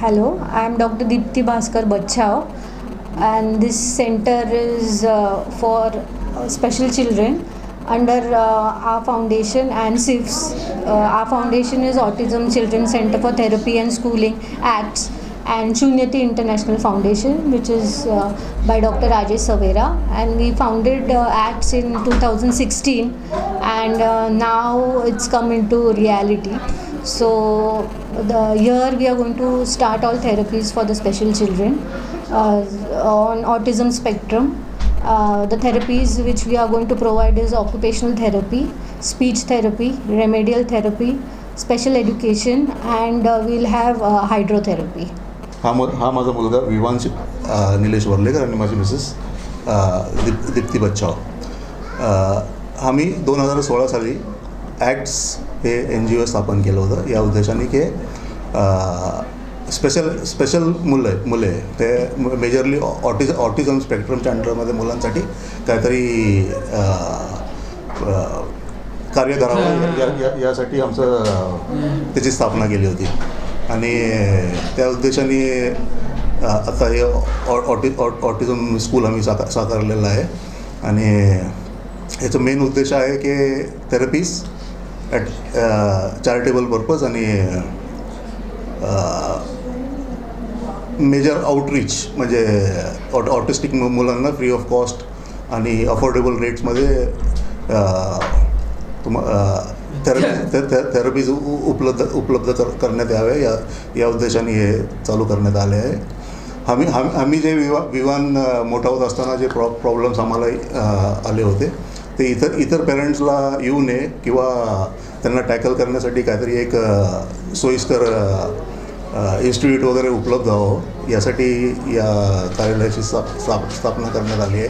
Hello, I am Dr. Deepthi Bhaskar Bachao, and this center is uh, for uh, special children under uh, our foundation and SIFS. Uh, our foundation is Autism Children's Center for Therapy and Schooling, ACTS, and Shunyati International Foundation, which is uh, by Dr. Rajesh Savera. And we founded uh, ACTS in 2016, and uh, now it's come into reality. So the year we are going to start all therapies for the special children uh, on autism spectrum. Uh, the therapies which we are going to provide is occupational therapy, speech therapy, remedial therapy, special education, and uh, we'll have uh, hydrotherapy. हा म हा माझा मुलगा विवांश अ, निलेश वर्लेकर आणि माझी Mrs अ, दीप दीप्ती बच्चाव अ, आम्ही दोन हजार सोळा साली ॲक्ट्स हे एन जी ओ स्थापन केलं होतं. या उद्देशाने की स्पेशल स्पेशल मुलं मुले ते मेजरली ऑटिझ ऑटिझम स्पेक्ट्रमच्या अंडरमध्ये मुलांसाठी काहीतरी कार्य करावं या, या, यासाठी आमचं त्याची स्थापना केली होती. आणि त्या उद्देशाने आता हे ऑटि ऑटिझम स्कूल आम्ही साकार साकारलेलं आहे. आणि याचं मेन उद्देश आहे की थेरपीज ॲट चॅरिटेबल पर्पज आणि uh, मेजर आउटरीच म्हणजे ऑट ऑटिस्टिक मु- मुलांना फ्री ऑफ कॉस्ट आणि अफोर्डेबल रेट्समध्ये uh, तुम uh, थेरपी थेरपीज उपलब्ध उपलब्ध कर करण्यात यावे. या या उद्देशाने हे चालू करण्यात आले आहे. आम्ही आम्ही जे विवा विमान मोठा होत असताना जे प्रॉ प्रॉब्लेम्स आम्हाला आले होते ते इतर इतर पेरेंट्सला येऊ नये किंवा त्यांना टॅकल करण्यासाठी काहीतरी एक सोयीस्कर इन्स्टिट्यूट वगैरे उपलब्ध व्हावं. यासाठी या कार्यालयाची स्थाप स्थाप स्थापना करण्यात आली आहे.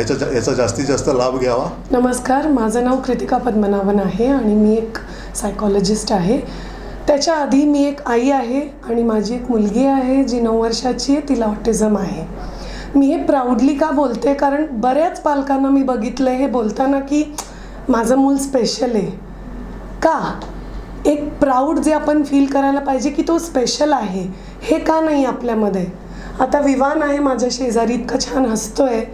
याचा जा- याचा जास्तीत जास्त लाभ घ्यावा. नमस्कार. माझं नाव कृतिका पद्मनाभन आहे आणि मी एक सायकॉलॉजिस्ट आहे. त्याच्या आधी मी एक आई आहे आणि माझी एक मुलगी आहे जी नऊ वर्षाची आहे. तिला ऑटिझम आहे. मी हे प्राऊडली का बोलते? कारण बऱ्याच पालकांना मी बघितलं आहे हे बोलताना की माझं मूल स्पेशल आहे. का? एक प्राऊड जे आपण फील करायला पाहिजे की तो स्पेशल आहे. हे का नाही आपल्यामध्ये? आता विवान आहे माझ्या शेजारी इतकं छान हसतोय.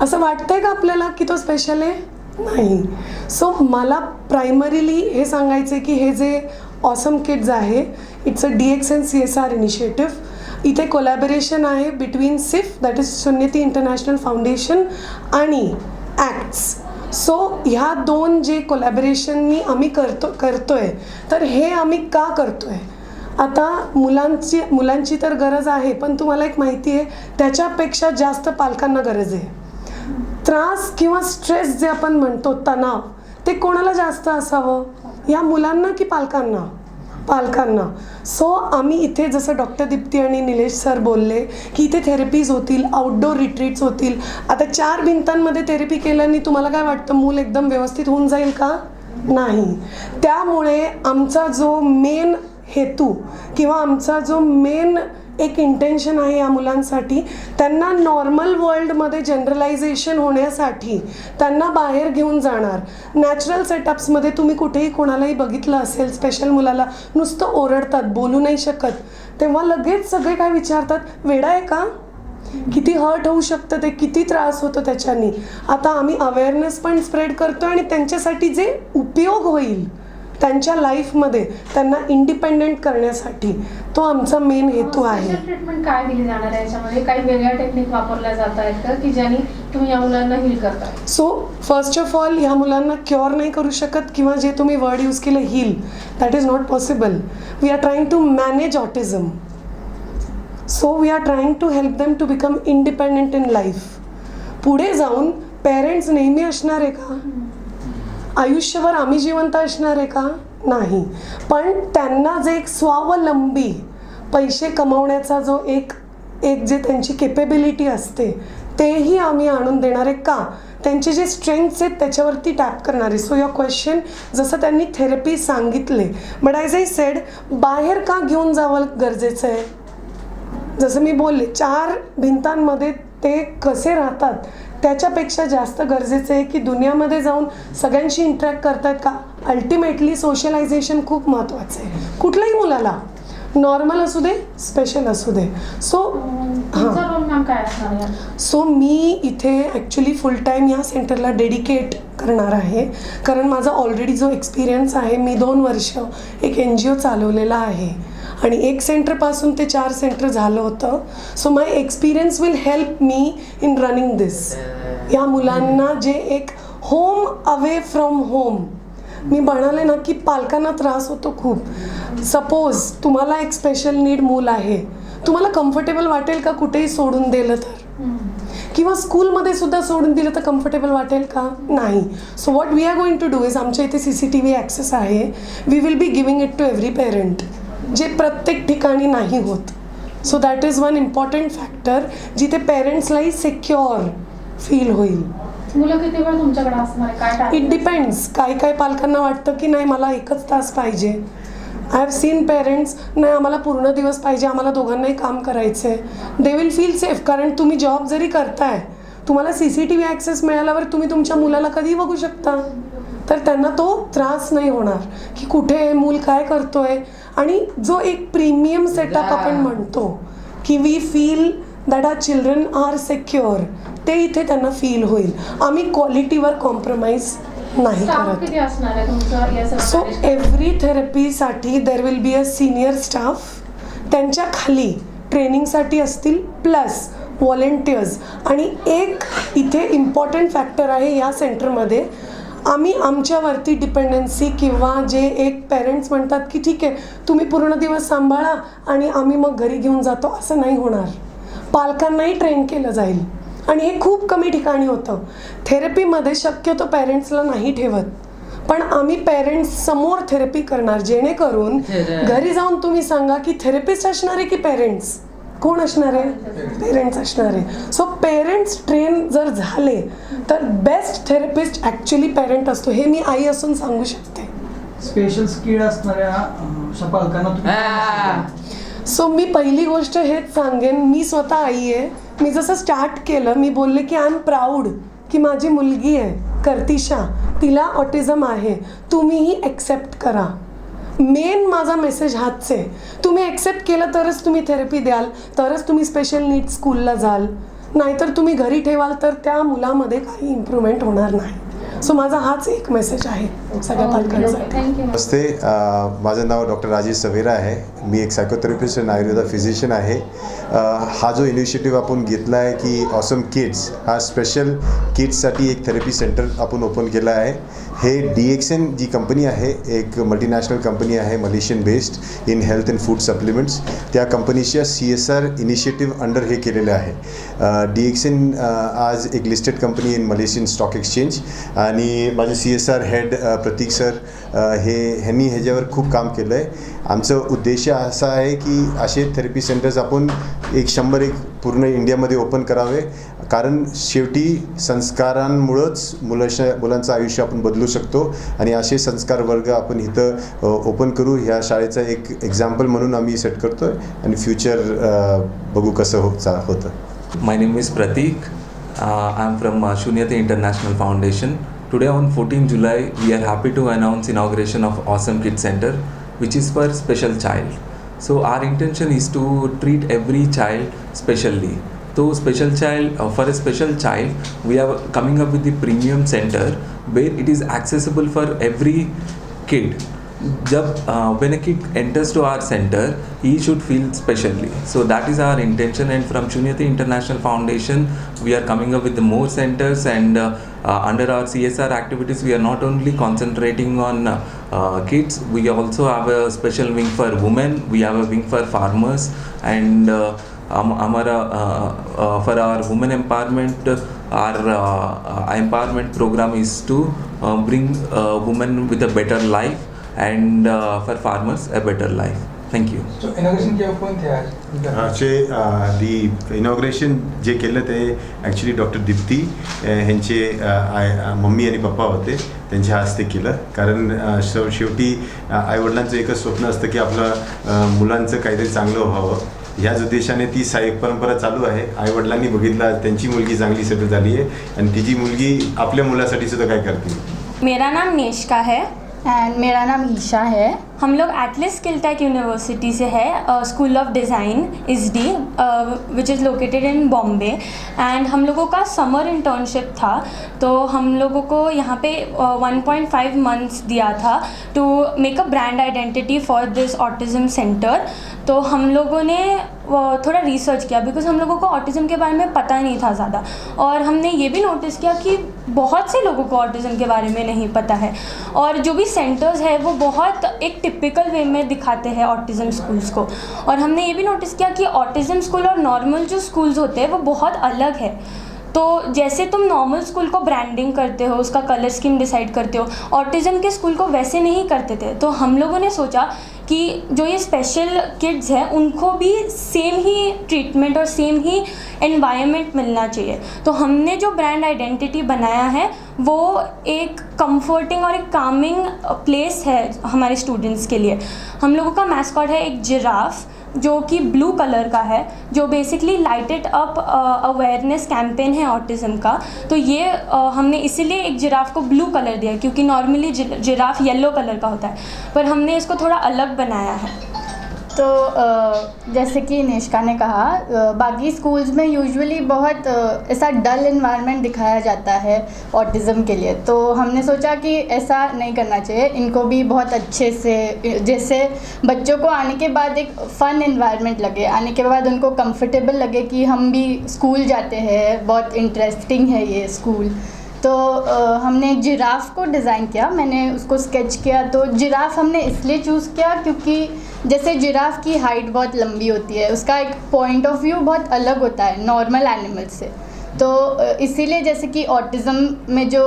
असं वाटतंय का आपल्याला की तो स्पेशल आहे? नाही. सो मला प्रायमरीली हे सांगायचं आहे की हे जे ऑसम किड्स आहे it's a D X N C S R initiative इथे कोलॅबरेशन आहे between SIF that is Sunyati International Foundation आणि ॲक्ट्स सो ह्या दोन जे कोलॅबरेशननी आम्ही करतो करतो आहे तर हे आम्ही का करतो आहे आता मुलांची मुलांची तर गरज आहे पण तुम्हाला एक माहिती आहे त्याच्यापेक्षा जास्त पालकांना गरज आहे. त्रास किंवा स्ट्रेस जे आपण म्हणतो तणाव ते कोणाला जास्त असावं? या मुलांना की पालकांना? पालकांना. सो आम्ही इथे जसं डॉक्टर दीप्ती आणि निलेश सर बोलले की इथे थेरपीज होतील आउटडोर रिट्रीट्स होतील. आता चार भिंतांमध्ये थेरपी केल्याने तुम्हाला काय वाटतं? मूल एकदम व्यवस्थित होऊन जाईल का? नाही. त्यामुळे आमचा जो मेन हेतू किंवा आमचा जो मेन एक इंटेन्शन आहे या मुलांसाठी. त्यांना नॉर्मल वर्ल्डमध्ये जनरलायझेशन होण्यासाठी त्यांना बाहेर घेऊन जाणार. नॅचरल सेटअप्समध्ये तुम्ही कुठेही कोणालाही बघितलं असेल स्पेशल मुलाला नुसतं ओरडतात बोलू नाही शकत. तेव्हा लगेच सगळे काय विचारतात वेडा आहे का? किती हर्ट होऊ शकतं ते? किती त्रास होतो त्याच्यानी? आता आम्ही अवेअरनेस पण स्प्रेड करतो आणि त्यांच्यासाठी जे उपयोग होईल त्यांच्या लाईफमध्ये त्यांना इंडिपेंडेंट करण्यासाठी तो आमचा मेन हेतू आहे. ट्रीटमेंट काय दिली जाणार आहे याच्यामध्ये? काही वेगळ्या टेक्निक वापरल्या जात आहेत का? की ज्याने तुम्ही या मुलांना हील करताय सो फर्स्ट ऑफ ऑल ह्या मुलांना क्युअर नाही करू शकत किंवा जे तुम्ही वर्ड यूज केलं heal that is not possible we are trying to manage autism so we are trying to help them to become independent in life पुढे जाऊन पेरेंट्स नेहमी असणार आहे का? आयुष्यभर आम्ही जिवंत असणार आहे का? नाही. पण त्यांना जे एक स्वावलंबी पैसे कमवण्याचा जो एक एक जे त्यांची केपेबिलिटी असते तेही आम्ही आणून देणार आहे का? त्यांचे जे स्ट्रेंथ्स आहेत त्याच्यावरती टॅप करणारे सो युअर क्वेश्चन जसं त्यांनी थेरपी सांगितले बट ॲज आय सेड बाहेर का घेऊन जावं गरजेचं आहे? जसं मी बोलले चार भिंतांमध्ये ते कसे राहतात? त्याच्यापेक्षा जास्त गरजेचं आहे की दुनियामध्ये जाऊन सगळ्यांशी इंटरॅक्ट करतायत का? अल्टिमेटली सोशलायझेशन खूप महत्त्वाचं आहे. कुठल्याही मुलाला. नॉर्मल असू दे स्पेशल असू दे. सो सो मी इथे ॲक्च्युली फुल टाईम या सेंटरला डेडिकेट करणार आहे. कारण माझा ऑलरेडी जो एक्सपिरियन्स आहे मी दोन वर्ष एक एन जी ओ चालवलेला आहे. आणि एक सेंटरपासून ते चार सेंटर झालं होतं. So my experience will help me in running this या मुलांना जे एक होम अवे फ्रॉम होम मी म्हणाले ना की पालकांना त्रास होतो खूप. सपोज तुम्हाला एक स्पेशल नीड मूल आहे. तुम्हाला कम्फर्टेबल वाटेल का कुठेही सोडून दिलं तर? किंवा स्कूलमध्ये सुद्धा सोडून दिलं तर कम्फर्टेबल वाटेल का? नाही. So what we are going to do is आमच्या इथे C C T V access आहे. We will be giving it to every parent जे प्रत्येक ठिकाणी नाही होत. So that is one important factor जिथे पेरेंट्सलाही सेक्युअर फील होईल. काय इट डिपेंड्स काही काही पालकांना वाटतं की नाही मला एकच तास पाहिजे. आय हॅव सीन पेरेंट्स नाही आम्हाला पूर्ण दिवस पाहिजे आम्हाला दोघांनाही काम करायचं आहे दे विल फील सेफ कारण तुम्ही जॉब जरी करताय तुम्हाला C C T V access मिळाल्यावर तुम्ही तुमच्या मुलाला कधी बघू शकता. तर त्यांना तो त्रास नाही होणार की कुठे मूल काय करतोय? आणि जो एक प्रीमियम सेटअप आपण म्हणतो की we feel that our children are secure ते इथे त्यांना फील होईल. आम्ही क्वालिटीवर कॉम्प्रोमाइज नाही करत. So every थेरपीसाठी there will be a senior staff त्यांच्या खाली ट्रेनिंगसाठी असतील प्लस व्हॉलेंटियर्स आणि एक इथे इम्पॉर्टंट फॅक्टर आहे या सेंटरमध्ये आम्ही आमच्यावरती डिपेंडन्सी किंवा जे एक पेरेंट्स म्हणतात की ठीक आहे तुम्ही पूर्ण दिवस सांभाळा आणि आम्ही मग घरी घेऊन जातो असं नाही होणार. पालकांनाही ट्रेन केलं जाईल. आणि हे खूप कमी ठिकाणी होतं. थेरपीमध्ये शक्यतो पेरेंट्सला नाही ठेवत. पण आम्ही पेरेंट्स समोर थेरपी करणार जेणेकरून घरी जाऊन तुम्ही सांगा की थेरपिस्ट असणार की पेरेंट्स कोण असणार आहे? पेरेंट्स असणार आहे. सो पेरेंट्स ट्रेन जर झाले तर बेस्ट थेरपिस्ट ॲक्च्युली पेरेंट असतो. हे मी आई असून सांगू शकते. स्पेशल स्किड असणाऱ्या सो मी पहिली गोष्ट हेच सांगेन. मी स्वतः आई आहे. मी जसं स्टार्ट केलं मी बोलले की आय एम प्राऊड की माझी मुलगी आहे कर्तिशा. तिला ऑटिझम आहे. तुम्हीही ॲक्सेप्ट करा. मेन माझा मेसेज हाच आहे. तुम्ही ॲक्सेप्ट केलं तरच तुम्ही थेरपी द्याल तरच तुम्ही स्पेशल नीड स्कूलला जाल. नाहीतर तुम्ही घरी ठेवाल तर त्या मुलामध्ये काही इम्प्रूव्हमेंट होणार नाही. सो माझा हाच एक मेसेज आहे. सगळ्या पालकांसाठी थँक्यू नमस्ते. अ, माझं नाव डॉक्टर राजेश सवेरा आहे. मी एक सायकोथेरपिस्ट आणि आयुर्वेदा फिजिशियन आहे. अ, हा जो इनिशिएटिव्ह आपण घेतला आहे की ऑसम किड्स हा स्पेशल किड्ससाठी एक थेरपी सेंटर आपण ओपन केलं आहे. हे D X N G company आहे एक मल्टीनॅशनल कंपनी आहे Malaysian based in health and food supplements त्या कंपनीच्या C S R initiative under हे केलेलं आहे. डी एक्स एन आज एक listed company in Malaysian stock exchange आणि माझे C S R head Prateek sir हे ह्यांनी ह्याच्यावर खूप काम केलं आहे आमचं उद्देश असा आहे की असे थेरपी सेंटर्स आपण एक शंभर एक पूर्ण इंडियामध्ये ओपन करावे. कारण शेवटी संस्कारांमुळंच मुलाच्या मुलांचं आयुष्य आपण बदलू शकतो आणि असे संस्कार वर्ग आपण इथं ओपन करू. ह्या शाळेचं एक एक्झाम्पल म्हणून आम्ही सेट करतो आहे आणि फ्युचर बघू कसं हो चा होतं. My name is Prateek I am from Shunya ते International Foundation Today on 14 July, we are happy to announce inauguration of Awesome Kid Center, which is for special child. So our intention is to treat every child specially. So special child uh, for a special child, we are coming up with the premium center where it is accessible for every kid. Uh, when a kid enters to our center, he should feel specially. So that is our intention. And from Shunyati International Foundation, we are coming up with more centers. And uh, uh, under our CSR activities, we are not only concentrating on kids, we also have a special wing for women, we have a wing for farmers, and uh, for our women empowerment. Our empowerment program is to bring women with a better life and uh, for farmers a better life. Thank you. So, inauguration किया कौन थे आज आमचे दी inauguration जे केलं ते actually doctor Deepti ह्यांचे mummy आणि पप्पा होते त्यांच्या हस्ते केलं. कारण शेव शेवटी आईवडिलांचं एकच स्वप्न असतं की आपलं मुलांचं काहीतरी चांगलं व्हावं. ह्याच उद्देशाने ती साहिक परंपरा चालू आहे. आईवडिलांनी बघितलं त्यांची मुलगी चांगली सेटल झाली आहे. आणि तिची मुलगी आपल्या मुलासाठी सुद्धा काय करते? मेरा नाम नेश्का है। एंड मेरा नाम ईशा है। हम लोग एटलिस किल्टैक यूनिवर्सिटी से है स्कूल ऑफ़ डिज़ाइन इस D which is located in Bombay and हम लोगों का समर इंटर्नशिप था तो हम लोगों को यहाँ पे पॉइंट फाइव मंथ्स दिया था to make a brand identity for this autism center तो हम लोगों ने थोड़ा रिसर्च किया बिकॉज़ हम लोगों को ऑटिज़म के बारे में पता नहीं था ज़्यादा। और हमने ये भी नोटिस किया कि बहुत से लोगों को ऑटिज़म के बारे में नहीं पता है। और जो भी सेंटर्स है, वो बहुत एक टिपिकल वे में दिखाते हैं ऑटिज़म स्कूल्स को। और हमने ये भी नोटिस किया कि ऑटिज़म स्कूल और नॉर्मल जो स्कूल्स होते हैं, वो बहुत अलग है। तो जैसे तुम नॉर्मल स्कूल को ब्रांडिंग करते हो, उसका कलर स्कीम डिसाइड करते हो ऑटिज़म के स्कूल को वैसे नहीं करते थे तो हम लोगों ने सोचा कि जो ये स्पेशल किड्स हैं, उनको भी सेम ही ट्रीटमेंट और सेम ही एनवायरनमेंट मिलना चाहिए। तो हमने जो ब्रांड आइडेंटिटी बनाया है, वो एक कंफर्टिंग और एक कामिंग प्लेस है हमारे स्टूडेंट्स के लिए। हम लोगों का मैस्कॉट है एक जिराफ जो कि ब्लू कलर का है जो basically lighted up awareness campaign है ऑटिज़म का। तो ये uh, हमने इसीलिए एक जिराफ को ब्लू कलर दिया क्योंकि नॉर्मली जिराफ येलो कलर का होता है। पर हमने इसको थोड़ा अलग बनाया है। तो जैसे कि निष्का ने कहा बाकी स्कूल्स में यूजुअली बहुत ऐसा डल इन्वायरमेंट दिखाया जाता है ऑटिज़म के लिए। तो हमने सोचा कि ऐसा नहीं करना चाहिए। इनको भी बहुत अच्छे से, जैसे बच्चों को आने के बाद एक फ़न इन्वायरमेंट लगे, आने के बाद उनको कंफर्टेबल लगे कि हम भी स्कूल जाते हैं, बहुत इंटरेस्टिंग है ये स्कूल तो हमने जिराफ को डिज़ाइन किया, मैंने उसको स्केच किया। तो जिराफ हमने इसलिए चूज़ किया क्योंकि जैसे जिराफ की हाइट बहुत लंबी होती है उसका एक पॉइंट ऑफ़ व्यू बहुत अलग होता है नॉर्मल एनिमल से। तो इसीलिए जैसे कि ऑटिज़म में जो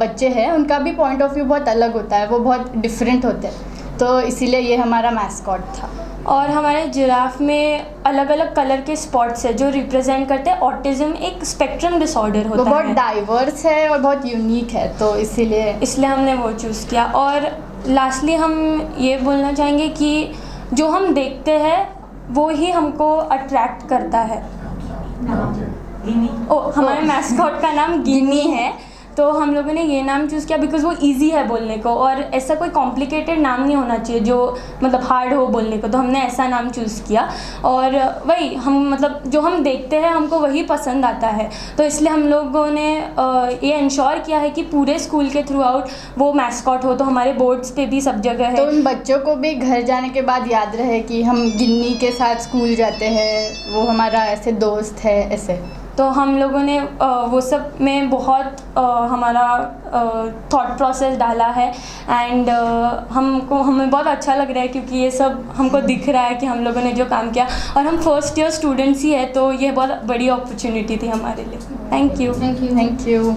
बच्चे हैं उनका भी पॉइंट ऑफ़ व्यू बहुत अलग होता है वो बहुत डिफरेंट होते हैं। तो इसीलिए ये हमारा मैस्कॉट था। और हमारे जिराफ में अलग अलग कलर के स्पॉट्स है जो रिप्रेजेंट करते हैं ऑटिज़म एक स्पेक्ट्रम डिसऑर्डर होता बहुत डाइवर्स है और बहुत यूनिक है तो इसीलिए इसलिए हमने वो चूज़ किया। और लास्टली हम ये बोलना चाहेंगे कि जो हम देखते हैं वो ही हमको अट्रैक्ट करता है। ओ हमारे मैस्कॉट का नाम गिनी है। तो हम लोगों ने ये नाम चूज़ किया बिकॉज़ वो इजी है बोलने को और ऐसा कोई कॉम्प्लिकेटेड नाम नहीं होना चाहिए जो मतलब हार्ड हो बोलने को तो हमने ऐसा नाम चूज़ किया। और वही, हम मतलब जो हम देखते हैं, हमको वही पसंद आता है। तो इसलिए हम लोगों ने ये इंश्योर किया है कि पूरे स्कूल के थ्रू आउट वो मैस्कॉट हो तो हमारे बोर्ड्स पे भी सब जगह है। तो उन बच्चों को भी घर जाने के बाद याद रहे कि हम गिन्नी के साथ स्कूल जाते हैं, वो हमारा ऐसे दोस्त है, ऐसे। तो हम लोगों ने वो सब में बहुत हमारा थॉट प्रोसेस डाला है। एंड हमको हमें बहुत अच्छा लग रहा है क्योंकि ये सब हमको दिख रहा है कि हम लोगों ने जो काम किया। और हम फ़र्स्ट ईयर स्टूडेंट्स ही है तो ये बहुत बड़ी अपॉर्चुनिटी थी हमारे लिए। Thank you thank you thank you